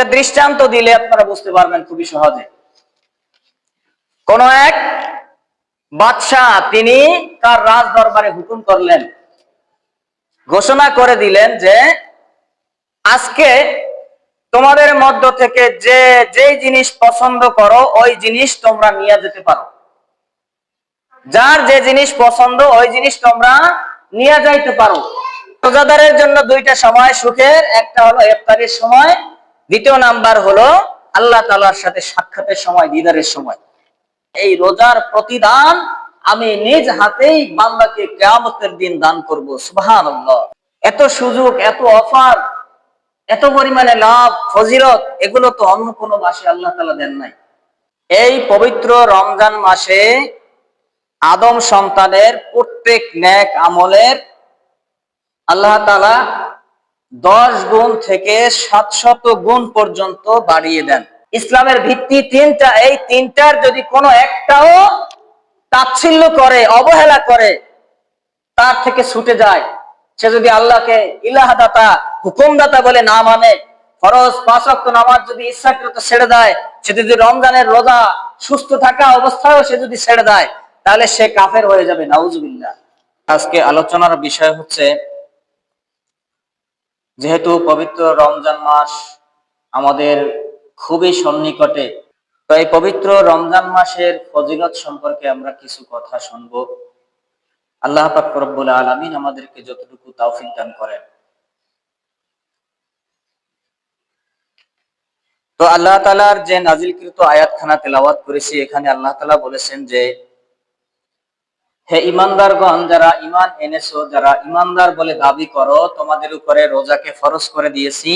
একটা দৃষ্টান্ত দিলে আপনারা বুঝতে পারবেন খুবই সহজে। কোন এক বাদশাহ, তিনি তার রাজ দরবারে হুকুম করলেন, ঘোষণা করে দিলেন যে, আজকে তোমাদের মধ্য থেকে যে, যেই জিনিস পছন্দ করো, ওই জিনিস তোমরা নিয়ে যেতে পারো। যার যে জিনিস পছন্দ, ওই জিনিস তোমরা নিয়ে যাইতে পারো। রোজাদারের জন্য দুইটা সময় সুখের, একটা হলো ইফতারের সময় দ্বিতীয় নাম্বার হলো আল্লাহ তাআলার সাথে সাক্ষাতের সময়, দিদারের সময়। এই রোজার প্রতিদান আমি নিজ হাতেই বান্দাকে কেয়ামতের দিন দান করব, সুবহানাল্লাহ। এত সুযোগ, এত অফার, এত পরিমাণে লাভ, ফজিলত, এগুলো তো অন্য কোনো মাসে আল্লাহ তালা দেন নাই। এই পবিত্র রমজান মাসে আদম সন্তানের প্রত্যেক ন্যাক আমলের আল্লাহ তাআলা দশ গুণ থেকে সাতশত গুণ পর্যন্ত বাড়িয়ে দেন। ইসলামের ভিত্তি তিনটা, এই তিনটার যদি কোনো একটাও তাচ্ছিল্য করে, অবহেলা করে, তার থেকে ছুটে যায়। সে যদি আল্লাহকে ইলাহাদাতা, হুকুমদাতা বলে না মানে ফরজ পাঁচ নামাজ যদি ইচ্ছাকৃত ছেড়ে দেয়, সে যদি রমজানের রোজা সুস্থ থাকা অবস্থায়ও সে যদি ছেড়ে দেয়, তাহলে সে কাফের হয়ে যাবে, নাউজুবিল্লাহ। আজকে আলোচনার বিষয় হচ্ছে যেহেতু পবিত্র রমজান মাস আমাদের খুবই সন্নিকটে, তো এই পবিত্র রমজান মাসের ফজিলত সম্পর্কে আমরা কিছু কথা শুনব। আল্লাহ পাক রব্বুল আলামিন আমাদেরকে যতটুকু তৌফিক দান করেন। তো আল্লাহ তাআলার যে নাজিলকৃত আয়াতখানা তেলাওয়াত করেছি, এখানে আল্লাহ তালা বলেছেন যে হে ইমানদারগণ, যারা ইমান এনেছো, যারা ইমানদার বলে দাবি করো, তোমাদের উপরে রোজাকে ফরজ করে দিয়েছি।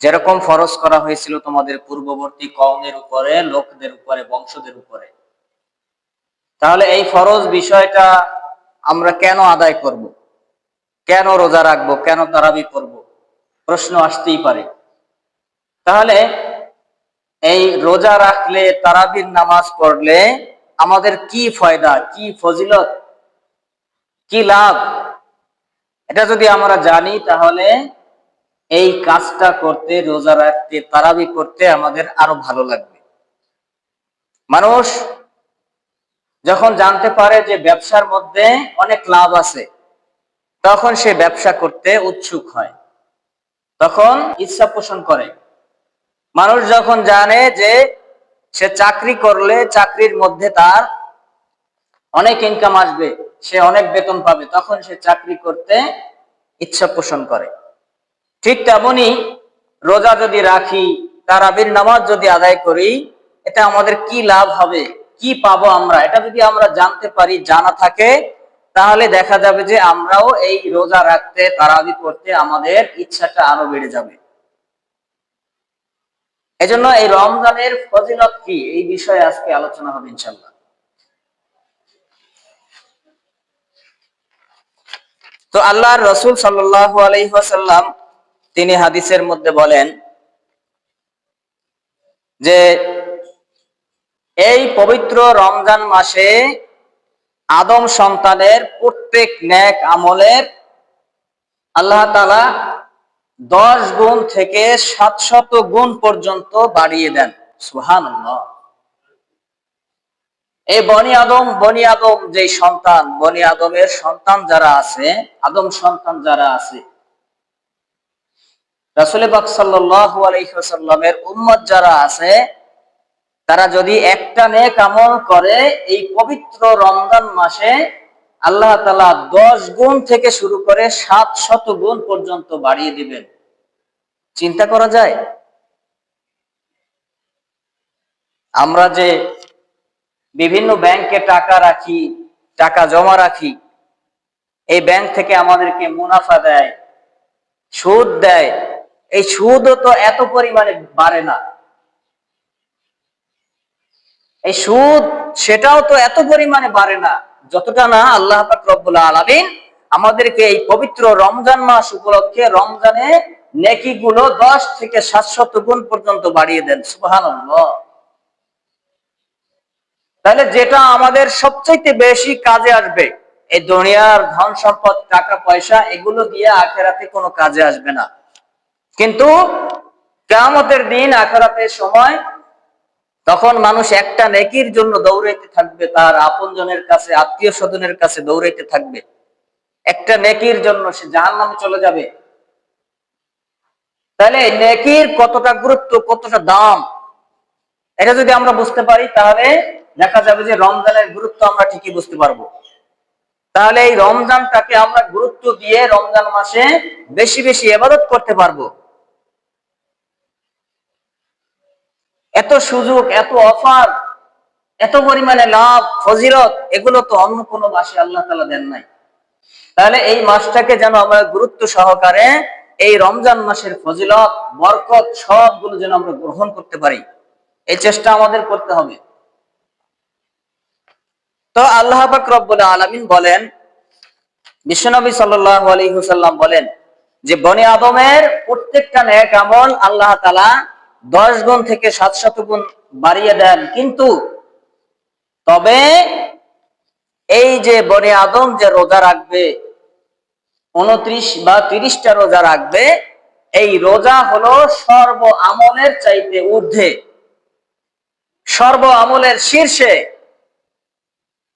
যেরকম ফরজ করা হয়েছিল তোমাদের পূর্ববর্তী কওমের উপরে, লোকদের উপরে, বংশদের উপরে। তাহলে এই ফরজ বিষয়টা আমরা কেন আদায় করব? কেন রোজা রাখব? কেন তারাবি করব? প্রশ্ন আসতেই পারে। তাহলে এই রোজা রাখলে, তারাবির নামাজ পড়লে আমাদের কি ফয়দা, কি ফজিলত, কি লাভ? এটা যদি আমরা জানি, তাহলে এই কাজটা করতে, রোজা রাখতে, তারাবি করতে আমাদের আরও ভালো লাগবে। মানুষ যখন জানতে পারে যে ব্যবসার মধ্যে অনেক লাভ আছে, তখন সে ব্যবসা করতে উৎসুক হয়। তখন ইচ্ছা পোষণ করে। মানুষ যখন জানে যে সে চাকরি করলে চাকরির মধ্যে তার অনেক ইনকাম আসবে, সে অনেক বেতন পাবে, তখন সে চাকরি করতে ইচ্ছা পোষণ করে। ঠিক তেমনি রোজা যদি রাখি, তারাবির নামাজ যদি আদায় করি, এটা আমাদের কি লাভ হবে? কি পাবো আমরা? এটা যদি আমরা জানতে পারি, জানা থাকে, তাহলে দেখা যাবে যে আমরাও এই রোজা রাখতে, তারাবি করতে আমাদের ইচ্ছাটা আরও বেড়ে যাবে। এজন্য এই রমজানের ফজিলত কি? এই বিষয়ে আজকে আলোচনা হবে ইনশাল্লাহ তো আল্লাহর রসুল সাল্লাল্লাহু আলাইহি ওয়াসাল্লাম, তিনি হাদিসের মধ্যে বলেন যে, এই পবিত্র রমজান মাসে আদম সন্তানের প্রত্যেক ন্যাক আমলের আল্লাহ তাআলা দশ গুণ থেকে সাতশত গুণ পর্যন্ত বাড়িয়ে দেন। সুবহানাল্লাহ। এই বনি আদম বনি আদম যে সন্তান, বনি আদমের সন্তান যারা আছে, আদম সন্তান যারা আছে, রাসুল পাক সাল্লাল্লাহু আলাইহি উম্মত যারা আছে, তারা যদি একটা নেক আমল করে, এই পবিত্র রমজান মাসে আল্লাহ তালা দশ গুণ থেকে শুরু করে সাত শত গুণ পর্যন্ত বাড়িয়ে দিবেন। চিন্তা করা যায়? আমরা যে বিভিন্ন ব্যাংকে টাকা রাখি, টাকা জমা রাখি, এই ব্যাংক থেকে আমাদেরকে মুনাফা দেয়, সুদ দেয়, এই সুদও তো এত পরিমাণে বাড়ে না। এই সুদ সেটাও তো এত পরিমাণে বাড়ে না। যতটা না আল্লাহ রব্বুল আলামিন আমাদেরকে এই পবিত্র রমজান মাস উপলক্ষে রমজানে নেকি গুলো দশ থেকে সাতশত গুণ পর্যন্ত বাড়িয়ে দেন, সুবহানাল্লাহ। তাহলে যেটা আমাদের সবচাইতে বেশি কাজে আসবে, এই দুনিয়ার ধন সম্পদ, টাকা, পয়সা, এগুলো দিয়ে আখেরাতে কোনো কাজে আসবে না। কিন্তু কেয়ামতের দিন, আখরাতের সময় তখন মানুষ একটা নেকির জন্য দৌড়াইতে থাকবে, তার আপনজনের কাছে, আত্মীয় স্বজনের কাছে দৌড়াইতে থাকবে। একটা নেকির জন্য সে জাহান নামে চলে যাবে। তাহলে নেকির কতটা গুরুত্ব, কতটা দাম, এটা যদি আমরা বুঝতে পারি, তাহলে দেখা যাবে যে রমজানের গুরুত্ব আমরা ঠিকই বুঝতে পারব। তাহলে এই রমজানটাকে আমরা গুরুত্ব দিয়ে রমজান মাসে বেশি বেশি এবাদত করতে পারব। এত সুযোগ, এত অফার, এত পরিমাণে লাভ, ফজিলত, এগুলো তো অন্য কোনো মাসে আল্লাহ তালা দেন নাই। তাহলে এই মাসটাকে যেন আমরা গুরুত্ব সহকারে, এই রমজান মাসের ফজিলত, বরকত, সবগুলো যেন আমরা গ্রহণ করতে পারি। এই চেষ্টা আমাদের করতে হবে। তো আল্লাহ রব্বুল আলামিন বলেন, বিশ্বনবী সাল্লাল্লাহু আলাইহি ওয়াসাল্লাম বলেন যে, বনি আদমের প্রত্যেকটা নেক আমল আল্লাহ তাআলা দশ গুণ থেকে সাত শত গুণ বাড়িয়ে দেন। কিন্তু তবে এই যে বনে আদম যে রোজা রাখবে, উনত্রিশ বা তিরিশটা রোজা রাখবে, এই রোজা হলো সর্ব আমলের চাইতে ঊর্ধ্বে। সর্ব আমলের শীর্ষে,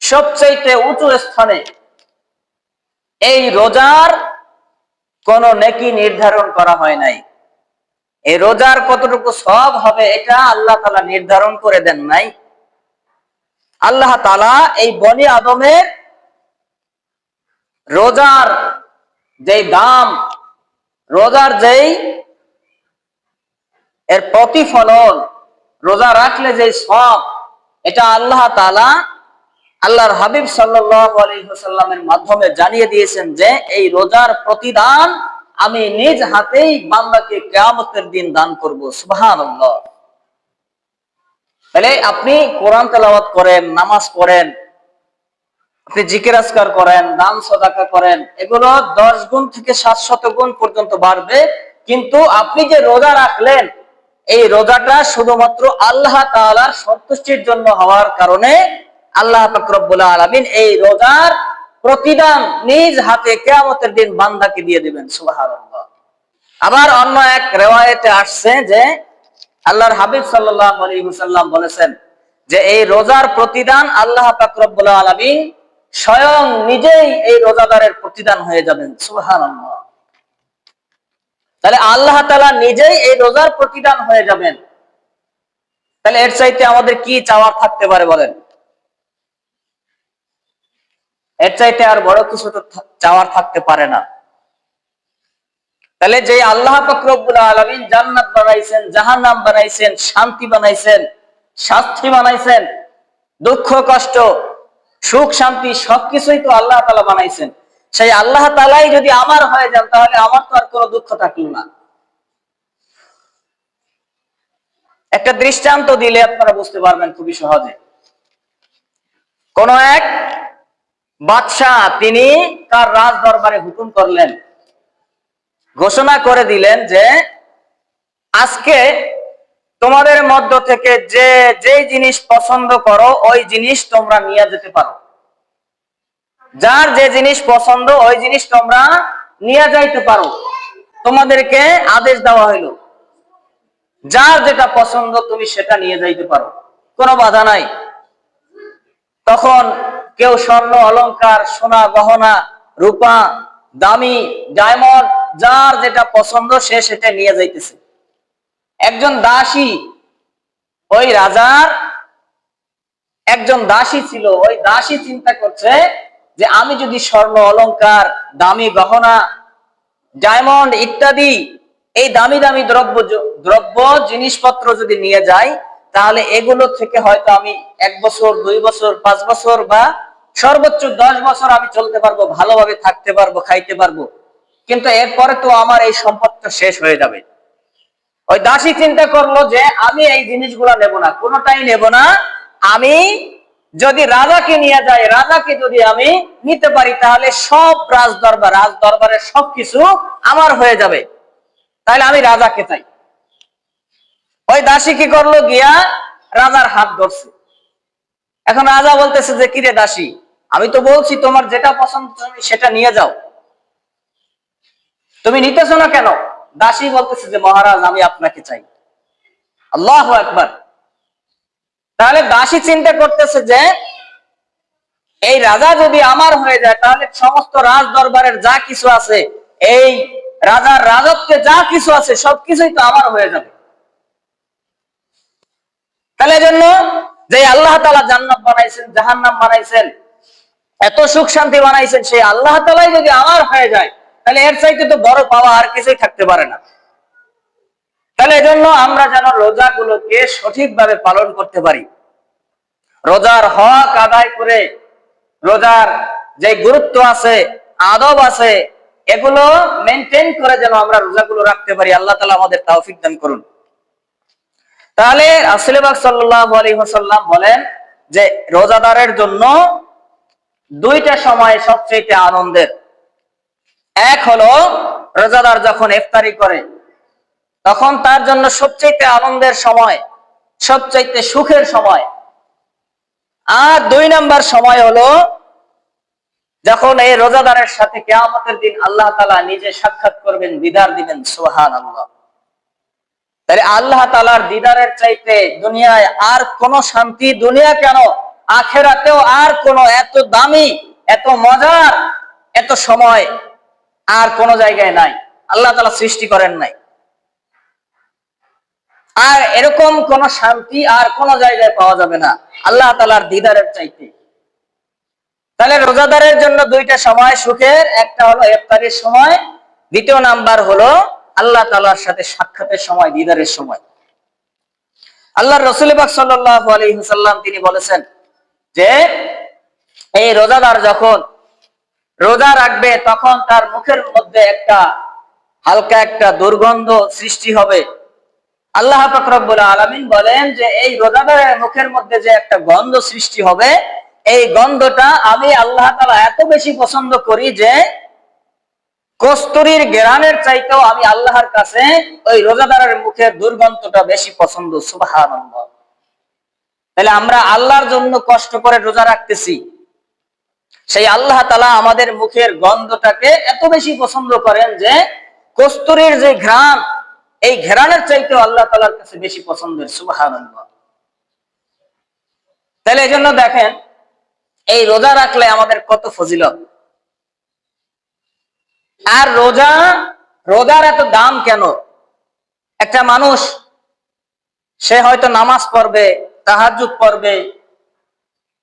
সবচাইতে উঁচু স্থানে। এই রোজার কোন নেকি নির্ধারণ করা হয় নাই। এই রোজার কতটুকু সব হবে এটা আল্লাহ তালা নির্ধারণ করে দেন নাই। আল্লাহ তালা এই বনি আদমের রোজার যেই দাম, রোজার যেই এর প্রতিফলন, রোজা রাখলে যে সব এটা আল্লাহ তালা আল্লাহর হাবিব সাল্লামের মাধ্যমে জানিয়ে দিয়েছেন যে এই রোজার প্রতিদান আমি নিজ হাতেই বান্দাকে কেয়ামতের দিন দান করব সুবাহান তাহলে আপনি কোরআন তেলাওয়াত করেন, নামাজ পড়েন, আপনি জিকির আজকার করেন, দান সদাকা করেন, এগুলো দশ গুণ থেকে সাতশত গুণ পর্যন্ত বাড়বে, কিন্তু আপনি যে রোজা রাখলেন, এই রোজাটা শুধুমাত্র আল্লাহ তাআলার সন্তুষ্টির জন্য হওয়ার কারণে আল্লাহ ফাকরবুল্লাহ আলমিন এই রোজার প্রতিদান নিজ হাতে কেয়ামতের দিন বান্দাকে দিয়ে দিবেন, সুবহানাল্লাহ। আবার অন্য এক রেওয়ায়েতে আসছে যে আল্লাহর হাবিব ওয়াসাল্লাম বলেছেন যে এই রোজার প্রতিদান আল্লাহ পাক স্বয়ং নিজেই এই রোজাদারের প্রতিদান হয়ে যাবেন, সুবহানাল্লাহ। তাহলে আল্লাহ তাআলা নিজেই এই রোজার প্রতিদান হয়ে যাবেন। তাহলে এর চাইতে আমাদের কি চাওয়ার থাকতে পারে বলেন? এর চাইতে আর বড় কিছু তো চাওয়ার থাকতে পারে না। তাহলে যে আল্লাহ ফকরবুল আলমিন জান্নাত বানাইছেন, জাহান্নাম বানাইছেন, শান্তি বানাইছেন, শাস্তি বানাইছেন, দুঃখ, কষ্ট, সুখ, শান্তি সবকিছুই তো আল্লাহ তালা বানাইছেন। সেই আল্লাহ তালাই যদি আমার হয়ে যান, তাহলে আমার তো আর কোনো দুঃখ থাকল না। একটা দৃষ্টান্ত দিলে আপনারা বুঝতে পারবেন খুবই সহজে। কোন এক বাদশাহ তিনি তার রাজ দরবারে হুকুম করলেন। ঘোষণা করে দিলেন যে, আজকে তোমাদের মধ্য থেকে যে, যেই জিনিস পছন্দ করো, ওই জিনিস তোমরা নিয়ে যেতে পারো। যার যে জিনিস পছন্দ, ওই জিনিস তোমরা নিয়ে যাইতে পারো। তোমাদেরকে আদেশ দেওয়া হইল। যার যেটা পছন্দ, তুমি সেটা নিয়ে যাইতে পারো। কোনো বাধা নাই। তখন কেউ স্বর্ণ, অলংকার, সোনা, গহনা, রূপা, দামি, ডায়মন্ড, যার যেটা পছন্দ সে সেটা নিয়ে যাইতেছে। একজন দাসী ওই রাজার, একজন দাসী ছিল, ওই দাসী চিন্তা করছে যে আমি যদি স্বর্ণ, অলংকার, দামি গহনা, ডায়মন্ড ইত্যাদি, এই দামি দামি দ্রব্য দ্রব্য, জিনিসপত্র যদি নিয়ে যাই, তাহলে এগুলো থেকে হয়তো আমি এক বছর, দুই বছর, পাঁচ বছর বা সর্বোচ্চ দশ বছর আমি চলতে পারব, ভালোভাবে থাকতে পারব, খাইতে পারব। কিন্তু এরপরে তো আমার এই সম্পদটা শেষ হয়ে যাবে। ওই দাসী চিন্তা করল যে আমি এই জিনিসগুলো নেব না, কোনোটাই নেব না। আমি যদি রাজাকে নিয়ে যাই, রাজাকে যদি আমি নিতে পারি, তাহলে সব রাজ দরবার রাজ দরবারের সবকিছু আমার হয়ে যাবে। তাহলে আমি রাজাকে চাই। ওই দাসী কি করল গিয়া, রাজার হাত ধরছে। এখন রাজা বলতেছে যে, কিরে দাসী, আমি তো বলছি তোমার যেটা পছন্দ তুমি সেটা নিয়ে যাও। তুমি নিতেছো না কেন? দাসী বলতেছে যে, মহারাজ, আমি আপনাকে চাই। আল্লাহ একবার তাহলে দাসী চিন্তা করতেছে যে, এই রাজা যদি আমার হয়ে যায়, তাহলে সমস্ত রাজ দরবারের যা কিছু আছে, এই রাজার রাজত্বে যা কিছু আছে, সবকিছুই তো আমার হয়ে যাবে। তাহলে জন্য যে আল্লাহ তালা জান্নাত বানাইছেন, জাহান্নাম বানাইছেন, এত সুখ শান্তি বানাইছেন, সেই আল্লাহ তালাই যদি আমার হয়ে যায়, তাহলে এর চাইতে তো বড় পাওয়া আর কিছুই থাকতে পারে না। তাহলে এজন্য আমরা যেন রোজাগুলোকে সঠিকভাবে পালন করতে পারি। রোজার হক আদায় করে, রোজার যে গুরুত্ব আছে, আদব আছে, এগুলো মেনটেন করে যেন আমরা রোজাগুলো রাখতে পারি। আল্লাহ তালা আমাদের তাওফিক দান করুন। তাহলে আসলিবাগ সাল্লাহ আলী হাসাল্লাম বলেন যে রোজাদারের জন্য দুইটা সময় সবচেয়ে আনন্দের। এক হলো রোজাদার যখন ইফতারি করে, তখন তার জন্য সবচেয়ে আনন্দের সময় সবচাইতে সুখের সময়। আর দুই নাম্বার সময় হলো যখন এই রোজাদারের সাথে কেয়ামতের দিন আল্লাহ তালা নিজে সাক্ষাৎ করবেন বিদার দিবেন সোহান আল্লাহ তাহলে আল্লাহ তালার দিদারের চাইতে দুনিয়ায় আর কোন শান্তি, দুনিয়া কেন? আখেরাতেও আর কোন এত দামি, এত মজার, এত সময় আর কোন জায়গায় নাই। আল্লাহ তালা সৃষ্টি করেন নাই। আর এরকম কোন শান্তি আর কোন জায়গায় পাওয়া যাবে না আল্লাহ তালার দিদারের চাইতে। তাহলে রোজাদারের জন্য দুইটা সময় সুখের, একটা হলো ইফতারির সময়, দ্বিতীয় নাম্বার হলো আল্লাহ তালার সাথে সাক্ষাতের সময়, দিদারের সময়। আল্লাহ রসুল আলহিহাল্লাম তিনি বলেছেন যে, এই রোজাদার যখন রোজা রাখবে, তখন তার মুখের মধ্যে একটা হালকা একটা দুর্গন্ধ সৃষ্টি হবে। আল্লাহ ফকরবুল আলমিন বলেন যে, এই রোজাদারের মুখের মধ্যে যে একটা গন্ধ সৃষ্টি হবে, এই গন্ধটা আমি আল্লাহ তালা এত বেশি পছন্দ করি যে কস্তুরীর গেরানের চাইতেও আমি আল্লাহর কাছে ওই রোজাদারের মুখের দুর্গন্ধটা বেশি পছন্দ সুবাহান তাহলে আমরা আল্লাহর জন্য কষ্ট করে রোজা রাখতেছি। সেই আল্লাহ তালা আমাদের মুখের গন্ধটাকে এত বেশি পছন্দ করেন যে কস্তুরীর যে ঘ্রাণ, এই ঘেরানের চাইতেও আল্লাহ তালার কাছে বেশি পছন্দের সুবাহান তাহলে এই জন্য দেখেন, এই রোজা রাখলে আমাদের কত ফজিলত। আর রোজা, রোজার এত দাম কেন? একটা মানুষ, সে হয়তো নামাজ পড়বে তাহাজুদ পড়বে,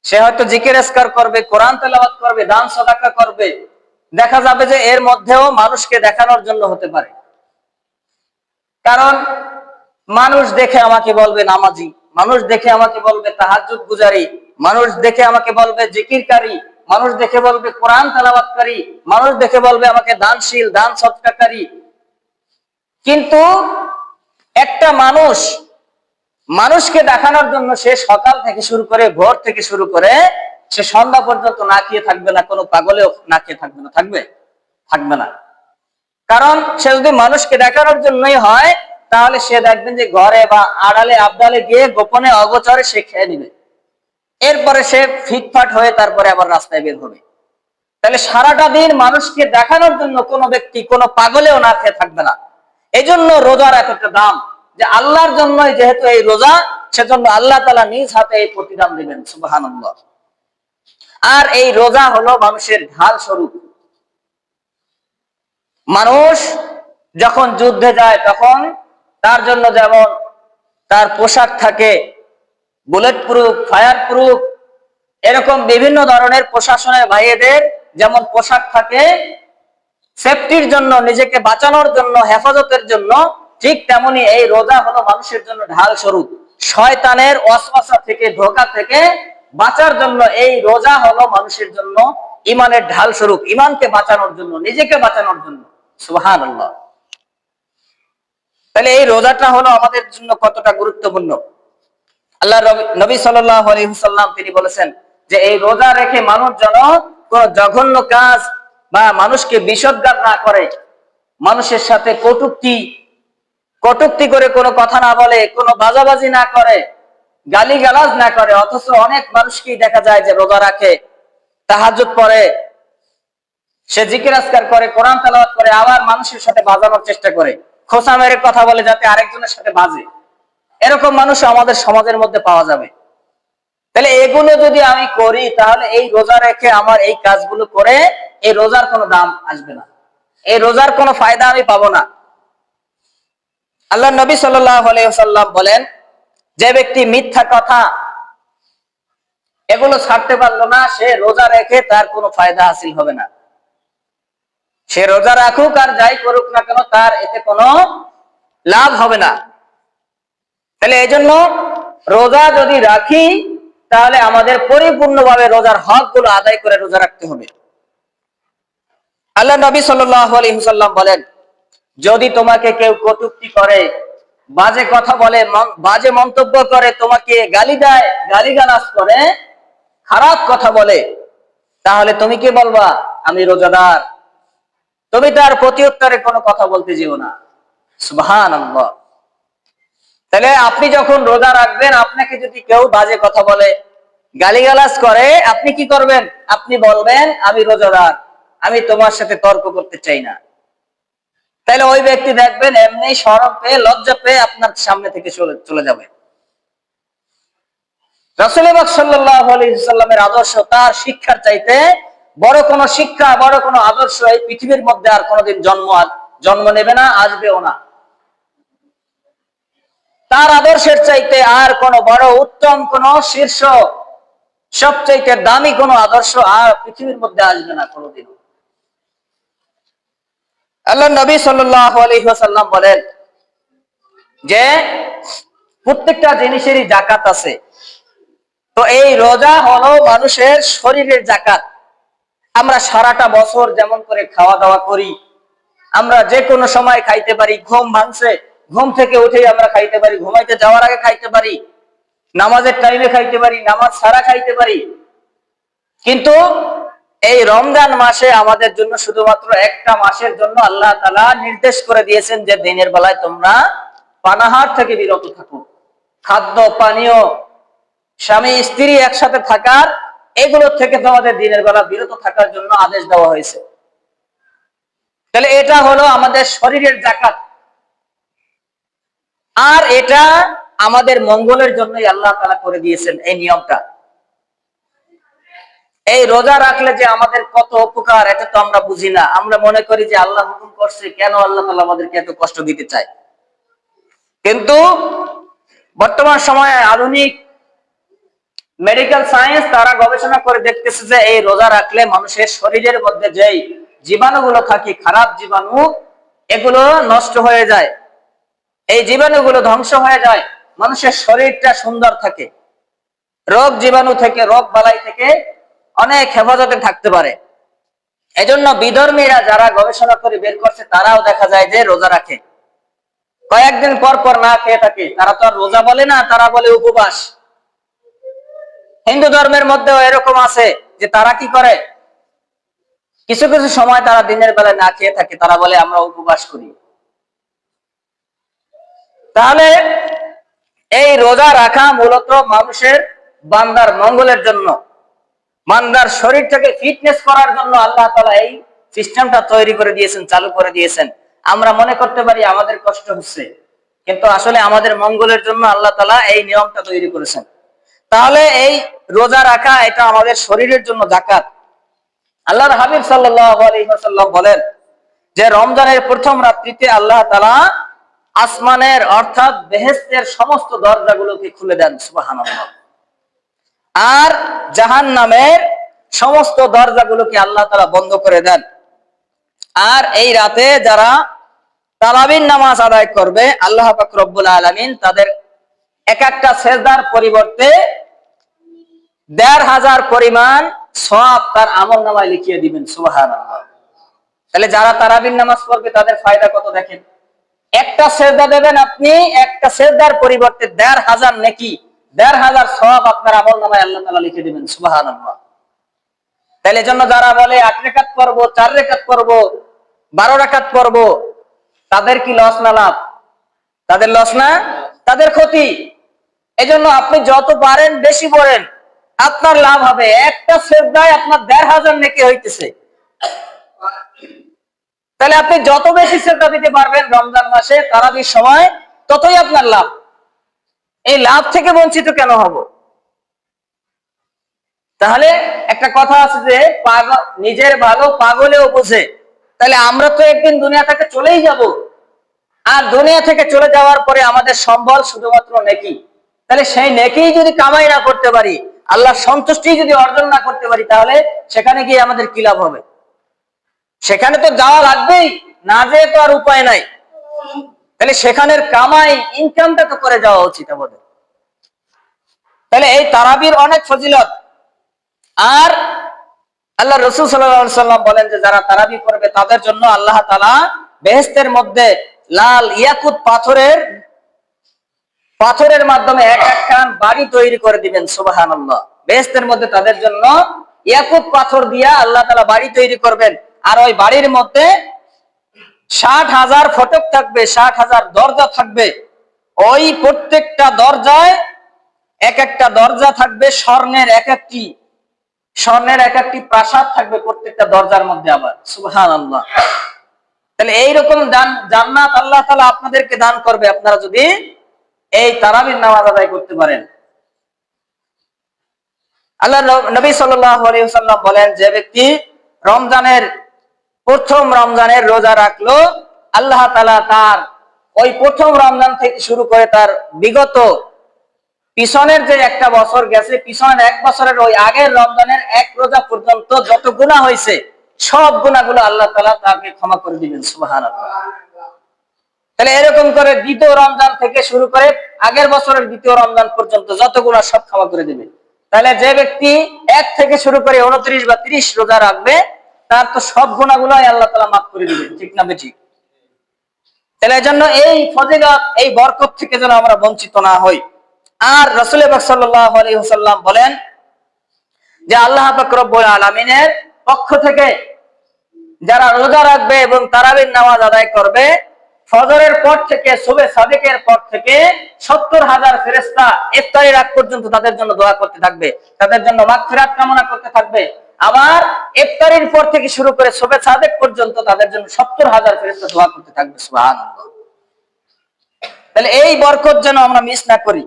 সে হয়তো জিকের এসকার করবে, কোরআন তেলাবাদ করবে, দান, সদাকা করবে। দেখা যাবে যে এর মধ্যেও মানুষকে দেখানোর জন্য হতে পারে। কারণ মানুষ দেখে আমাকে বলবে নামাজি, মানুষ দেখে আমাকে বলবে তাহাজুদ গুজারি, মানুষ দেখে আমাকে বলবে জিকিরকারী মানুষ দেখে বলবে, কোরআন তালাবাতকারী মানুষ দেখে বলবে, আমাকে দানশীল, দান সৎকারী। কিন্তু একটা মানুষ, মানুষকে দেখানোর জন্য সে সকাল থেকে শুরু করে, ভোর থেকে শুরু করে, সে সন্ধ্যা পর্যন্ত না খেয়ে থাকবে না, কোনো পাগলেও না খেয়ে থাকবে না, থাকবে? থাকবে না। কারণ সে যদি মানুষকে দেখানোর জন্যই হয়, তাহলে সে দেখবেন যে ঘরে বা আড়ালে, আবদালে গিয়ে গোপনে অগোচরে সে খেয়ে নিবে। এরপরে সে ফিটফাট হয়ে তারপরে আবার রাস্তায় বের হবে। তাহলে সারাটা দিন মানুষকে দেখানোর জন্য কোনো ব্যক্তি, কোনো পাগলেও না খেয়ে থাকবে না। এই জন্য রোজার এতটা দাম, যে আল্লাহর জন্য যেহেতু এই রোজা, সেজন্য আল্লাহ তালা নিজ হাতে এই প্রতিদান দিবেন সুবাহান আর এই রোজা হলো মানুষের ঢাল স্বরূপ। মানুষ যখন যুদ্ধে যায়, তখন তার জন্য যেমন তার পোশাক থাকে বুলেট প্রুফ ফায়ার প্রুফ এরকম বিভিন্ন ধরনের প্রশাসনের ভাইয়েদের যেমন পোশাক থাকে সেফটির জন্য, নিজেকে বাঁচানোর জন্য, হেফাজতের জন্য, ঠিক তেমনি এই রোজা হলো মানুষের জন্য ঢাল স্বরূপ। শয়তানের অশ্বাসা থেকে, ধোকা থেকে বাঁচার জন্য এই রোজা হলো মানুষের জন্য ইমানের ঢাল স্বরূপ, ইমানকে বাঁচানোর জন্য, নিজেকে বাঁচানোর জন্য। সুহান তাহলে এই রোজাটা হলো আমাদের জন্য কতটা গুরুত্বপূর্ণ? আল্লাহ নবী সাল্লাম তিনি বলেছেন যে এই রোজা রেখে মানুষ যেন কোন জঘন্য কাজ বা মানুষকে বিষদগার না করে, মানুষের সাথে কটুক্তি কটুক্তি করে কোনো কথা না বলে, কোনো বাজাবাজি না করে গালি গালাজ না করে, অথচ অনেক মানুষকেই দেখা যায় যে রোজা রাখে তাহাজুত পরে সে জিকির আজকার করে, কোরআন তালাবাদ করে, আবার মানুষের সাথে বাজানোর চেষ্টা করে খোসা মেরে কথা বলে যাতে আরেকজনের সাথে বাজে। এরকম মানুষ আমাদের সমাজের মধ্যে পাওয়া যাবে। তাহলে এগুলো যদি আমি করি, তাহলে এই রোজা রেখে আমার এই কাজগুলো করে এই রোজার কোনো দাম আসবে না। এই রোজার কোনো ফায়দা আমি পাবো না। আল্লাহ নবী সাল্লাম বলেন, যে ব্যক্তি মিথ্যা কথা এগুলো ছাড়তে পারল না, সে রোজা রেখে তার কোনো ফায়দা হাসিল হবে না। সে রোজা রাখুক আর যাই করুক না কেন, তার এতে কোনো লাভ হবে না। তাহলে এই জন্য রোজা যদি রাখি, তাহলে আমাদের পরিপূর্ণভাবে রোজার হকগুলো আদায় করে রোজা রাখতে হবে। আল্লাহ নবী সাল্লাম বলেন, যদি তোমাকে কেউ কটুক্তি করে, বাজে কথা বলে বাজে মন্তব্য করে, তোমাকে গালি দেয়, গালিগালাজ করে, খারাপ কথা বলে, তাহলে তুমি কি বলবা? আমি রোজাদার। তুমি তার প্রতি উত্তরে কোনো কথা বলতে যেও না। সুবহান তাহলে আপনি যখন রোজা রাখবেন, আপনাকে যদি কেউ বাজে কথা বলে, গালিগালাজ করে, আপনি কি করবেন? আপনি বলবেন, আমি রোজাদার, আমি তোমার সাথে তর্ক করতে চাই না। তাহলে ওই ব্যক্তি দেখবেন এমনি সরব পেয়ে, লজ্জা পেয়ে আপনার সামনে থেকে চলে যাবে। রাসুলবাক সাল্লামের আদর্শ তার শিক্ষার চাইতে বড় কোন শিক্ষা, বড় কোন আদর্শ এই পৃথিবীর মধ্যে আর কোনোদিন জন্ম জন্ম নেবে না, আসবেও না। তার আদর্শের চাইতে আর কোন বড়, উত্তম কোন, শীর্ষ, সবচাইতে দামি কোন আদর্শ আর পৃথিবীর মধ্যে আসবে না কোনোদিন আল্লাহ নবী সাল্লাম বলেন যে, প্রত্যেকটা জিনিসেরই জাকাত আছে। তো এই রোজা হলো মানুষের শরীরের জাকাত। আমরা সারাটা বছর যেমন করে খাওয়া দাওয়া করি, আমরা যে কোনো সময় খাইতে পারি, ঘুম ভাঙছে ঘুম থেকে উঠেই আমরা খাইতে পারি, ঘুমাইতে যাওয়ার আগে খাইতে পারি, নামাজের টাইমে খাইতে পারি, নামাজ সারা খাইতে পারি। কিন্তু এই রমজান মাসে আমাদের জন্য শুধুমাত্র একটা মাসের জন্য আল্লাহ তালা নির্দেশ করে দিয়েছেন যে দিনের বেলায় তোমরা পানাহার থেকে বিরত থাকো। খাদ্য, পানীয়, স্বামী, স্ত্রী একসাথে থাকার এগুলোর থেকে তোমাদের দিনের বেলা বিরত থাকার জন্য আদেশ দেওয়া হয়েছে। তাহলে এটা হলো আমাদের শরীরের জাকাত। আর এটা আমাদের মঙ্গলের জন্যই আল্লাহ তালা করে দিয়েছেন এই নিয়মটা। এই রোজা রাখলে যে আমাদের কত উপকার, এটা তো আমরা বুঝি না। আমরা মনে করি যে আল্লাহ হুকুম করছে, কেন আল্লাহ তালা আমাদেরকে এত কষ্ট দিতে চায়? কিন্তু বর্তমান সময়ে আধুনিক মেডিকেল সায়েন্স তারা গবেষণা করে দেখতেছে যে এই রোজা রাখলে মানুষের শরীরের মধ্যে যেই জীবাণুগুলো থাকে, খারাপ জীবাণু, এগুলো নষ্ট হয়ে যায়। এই জীবাণুগুলো ধ্বংস হয়ে যায়। মানুষের শরীরটা সুন্দর থাকে। রোগ জীবাণু থেকে, রোগ বালাই থেকে অনেক হেফাজতে থাকতে পারে। এজন্য বিধর্মীরা যারা গবেষণা করে বের করছে, তারাও দেখা যায় যে রোজা রাখে। কয়েকদিন পর পর না খেয়ে থাকে। তারা তো আর রোজা বলে না, তারা বলে উপবাস। হিন্দু ধর্মের মধ্যেও এরকম আছে যে তারা কি করে? কিছু কিছু সময় তারা দিনের বেলায় না খেয়ে থাকে। তারা বলে, আমরা উপবাস করি। তাহলে এই রোজা রাখা মূলত মানুষের বান্দার মঙ্গলের জন্য। বান্দার শরীরটাকে ফিটনেস করার জন্য আল্লাহ তালা এই সিস্টেমটা তৈরি করে দিয়েছেন, চালু করে দিয়েছেন। আমরা মনে করতে পারি আমাদের কষ্ট হচ্ছে, কিন্তু আসলে আমাদের মঙ্গলের জন্য আল্লাহ তালা এই নিয়মটা তৈরি করেছেন। তাহলে এই রোজা রাখা এটা আমাদের শরীরের জন্য জাকাত আল্লাহর হাবিব সাল্লাম বলেন যে রমজানের প্রথম রাত্রিতে আল্লাহ তালা আসমানের অর্থাৎ বেহেস্তের সমস্ত দরজাগুলোকে খুলে দেন সুবাহান আর জাহান নামের সমস্ত দরজাগুলোকে আল্লাহ তালা বন্ধ করে দেন। আর এই রাতে যারা তালাবিন নামাজ আদায় করবে, আল্লাহ রব্বুল আলমিন তাদের এক একটা সেজদার পরিবর্তে দেড় হাজার পরিমাণ সব তার আমল নামায় লিখিয়ে দিবেন সুবাহান তাহলে যারা তারাবিন নামাজ পড়বে তাদের ফায়দা কত দেখেন? একটা সেজদা দেবেন আপনি, একটা সেজদার পরিবর্তে দেড় হাজার নেকি, দেড় হাজার সব আপনার আমল নামায় আল্লাহ তালা লিখে দিবেন সুবাহান তাহলে জন্য যারা বলে আট রেখাত করব চার রেখাত করব বারো রেখাত করব তাদের কি লস না লাভ? তাদের লস না? তাদের ক্ষতি। এজন্য আপনি যত পারেন, বেশি পড়েন। আপনার লাভ হবে। একটা শ্রদ্ধায় আপনার দেড় হাজার নেকি হইতেছে। তাহলে আপনি যত বেশি শ্রদ্ধা দিতে পারবেন রমজান মাসে, তারাবির সময়, ততই আপনার লাভ। এই লাভ থেকে বঞ্চিত কেন হব? তাহলে একটা কথা আছে যে নিজের ভালো পাগলেও বোঝে। তাহলে আমরা তো একদিন দুনিয়া থেকে চলেই যাব। আর দুনিয়া থেকে চলে যাওয়ার পরে আমাদের সম্বল শুধুমাত্র নেকি। তাহলে সেই নেকি যদি কামাই না করতে পারি, আল্লাহর সন্তুষ্টি যদি অর্জন না করতে পারি, তাহলে সেখানে গিয়ে আমাদের কি লাভ হবে? সেখানে তো যাওয়া লাগবেই, না যেয়ে তো আর উপায় নাই। তাহলে সেখানের কামাই ইনকামটা তো করে যাওয়া উচিত আমাদের। তাহলে এই তারাবির অনেক ফজিলত। আর আল্লাহ রসুল সাল্লাম বলেন যে, যারা তারাবি করবে তাদের জন্য আল্লাহ তালা বেহেস্তের মধ্যে লাল ইয়াকুত পাথরের পাথরের মাধ্যমে এক একখান বাড়ি তৈরি করে দিবেন সুবাহান আল্লাহ বেহেস্তের মধ্যে তাদের জন্য ইয়াকুত পাথর দিয়া আল্লাহ তালা বাড়ি তৈরি করবেন। আর ওই বাড়ির মধ্যে ষাট হাজার ফটক থাকবে, ষাট হাজার দরজা থাকবে। ওই প্রত্যেকটা দরজায় এক একটা দরজা থাকবে, স্বর্ণের এক একটি, স্বর্ণের এক একটি প্রাসাদ থাকবে প্রত্যেকটা দরজার মধ্যে আবার। সুবহান আল্লাহ তাহলে এইরকম জান্নাত আল্লাহ তালা আপনাদেরকে দান করবে। আপনারা যদি এই তারাবির নামাজ আদায় করতে পারেন। আল্লাহ নবী সাল্লাম বলেন, যে ব্যক্তি রমজানের প্রথম রমজানের রোজা রাখল, আল্লাহ তালা তার ওই প্রথম রমজান থেকে শুরু করে তার বিগত পিছনের যে একটা বছর গেছে, পিছনের এক বছরের ওই আগের রমজানের এক রোজা পর্যন্ত যত গুণা হয়েছে, সব গুণাগুলো আল্লাহ তালা তাকে ক্ষমা করে দিবেন সুবাহান তাহলে এরকম করে দ্বিতীয় রমজান থেকে শুরু করে আগের বছরের দ্বিতীয় রমজান পর্যন্ত যত গুণা সব ক্ষমা করে দিবে। তাহলে যে ব্যক্তি এক থেকে শুরু করে উনত্রিশ বা ত্রিশ রোজা রাখবে তার তো সব গুণাগুলোই আল্লাহ তালা মাফ করে দিবে ঠিক না বেঠিক? তাহলে জন্য এই ফজিলত, এই বরকত থেকে যেন আমরা বঞ্চিত না হই। আর রসুল সাল্লাম বলেন যে আল্লাহ ফকরবুল আলমিনের পক্ষ থেকে যারা রোজা রাখবে এবং তারাবির নামাজ আদায় করবে, ফজরের পর থেকে, শুভে সাদেকের পর থেকে সত্তর হাজার ফেরেস্তা ইফতারি রাগ পর্যন্ত তাদের জন্য দোয়া করতে থাকবে। তাদের জন্য মাগফিরাত কামনা করতে থাকবে। আবার ইফতারির পর থেকে শুরু করে শুভে সাদেক পর্যন্ত তাদের জন্য সত্তর হাজার ফেরেস্তা দোয়া করতে থাকবে, সুবহানাল্লাহ। তাহলে এই বরকত যেন আমরা মিস না করি।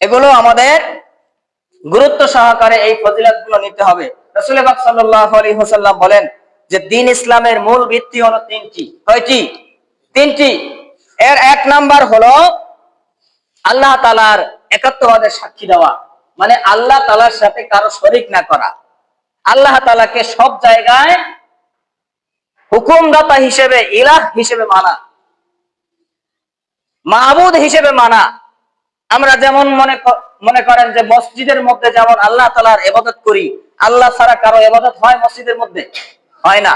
এগুলো আমাদের গুরুত্ব সহকারে এই ফজিলাতগুলো নিতে হবে। বলেন যে দিন ইসলামের মূল ভিত্তি হলো তিনটি। কয়টি? তিনটি। এর এক নাম্বার হলো আল্লাহ তালার একাত্মবাদের সাক্ষী দেওয়া। মানে আল্লাহ তালার সাথে কারও শরিক না করা। আল্লাহ তালাকে সব জায়গায় হুকুমদাতা হিসেবে, ইলাহ হিসেবে মানা। মাহবুদ হিসেবে মানা। আমরা যেমন মনে মনে করেন যে মসজিদের মধ্যে যেমন আল্লাহ তালার এবাদত করি, আল্লাহ ছাড়া কারও এবাদত হয় মসজিদের মধ্যে? হয় না।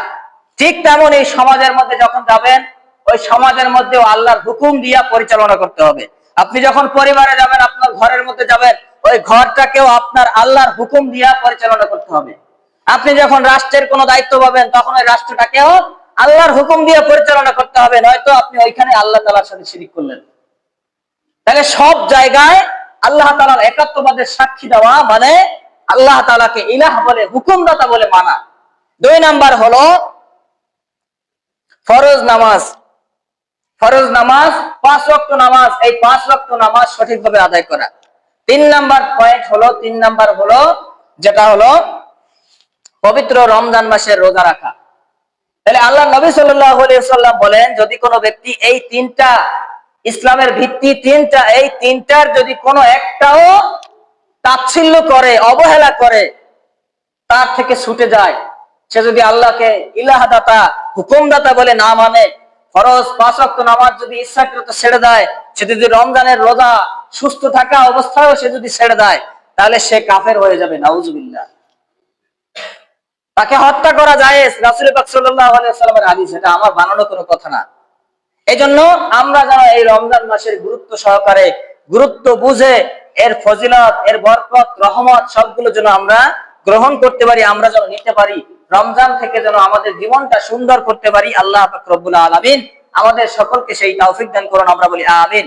ঠিক তেমন এই সমাজের মধ্যে যখন যাবেন, ওই সমাজের মধ্যেও আল্লাহর হুকুম দিয়া পরিচালনা করতে হবে। আপনি যখন পরিবারে যাবেন, আপনার ঘরের মধ্যে যাবেন ওই ঘরটাকেও আপনার আল্লাহর হুকুম দিয়া পরিচালনা করতে হবে। আপনি যখন রাষ্ট্রের কোনো দায়িত্ব পাবেন, তখন ওই রাষ্ট্রটাকেও আল্লাহর হুকুম দিয়ে পরিচালনা করতে হবে, নয়তো আপনি ওইখানে আল্লাহ তালার সাথে শিরিক করলেন। তাহলে সব জায়গায় আল্লাহ তালার একাত্মবাদের সাক্ষী দেওয়া মানে আল্লাহ তালাকে ইলাহ বলে, হুকুমদাতা বলে মানা। দুই নাম্বার হলো ফরজ নামাজ। ফরজ নামাজ পাঁচ রক্ত নামাজ, এই পাঁচ রক্ত নামাজ সঠিকভাবে আদায় করা। তিন নাম্বার পয়েন্ট হলো, তিন নাম্বার হলো, যেটা হলো পবিত্র রমজান মাসের রোজা রাখা। তাহলে আল্লাহ নবী সাল্লাম বলেন, যদি কোনো ব্যক্তি এই তিনটা ইসলামের ভিত্তি, তিনটা, এই তিনটার যদি কোনো একটাও তাচ্ছিল্য করে, অবহেলা করে, তার থেকে ছুটে যায়। সে যদি আল্লাহকে ইলাহাদাতা, হুকুমদাতা বলে না মানে ফরজ পাঁচ নামাজ যদি ইচ্ছাকৃত ছেড়ে দেয়, সে যদি রমজানের রোজা সুস্থ থাকা অবস্থায়ও সে যদি ছেড়ে দেয়, তাহলে সে কাফের হয়ে যাবে, নাউজুবিল্লাহ। তাকে হত্যা করা যায় রাসুল পাক আলাইসাল্লামের হাদিস, এটা আমার বানানো কোনো কথা না। এই আমরা যেন এই রমজান মাসের গুরুত্ব সহকারে গুরুত্ব বুঝে, এর ফজিলত, এর বরকত, রহমত, সবগুলো যেন আমরা গ্রহণ করতে পারি, আমরা যেন নিতে পারি, রমজান থেকে যেন আমাদের জীবনটা সুন্দর করতে পারি, আল্লাহ রব্বুল আলমিন আমাদের সকলকে সেই তৌফিক দান করুন, আমরা বলি আমিন।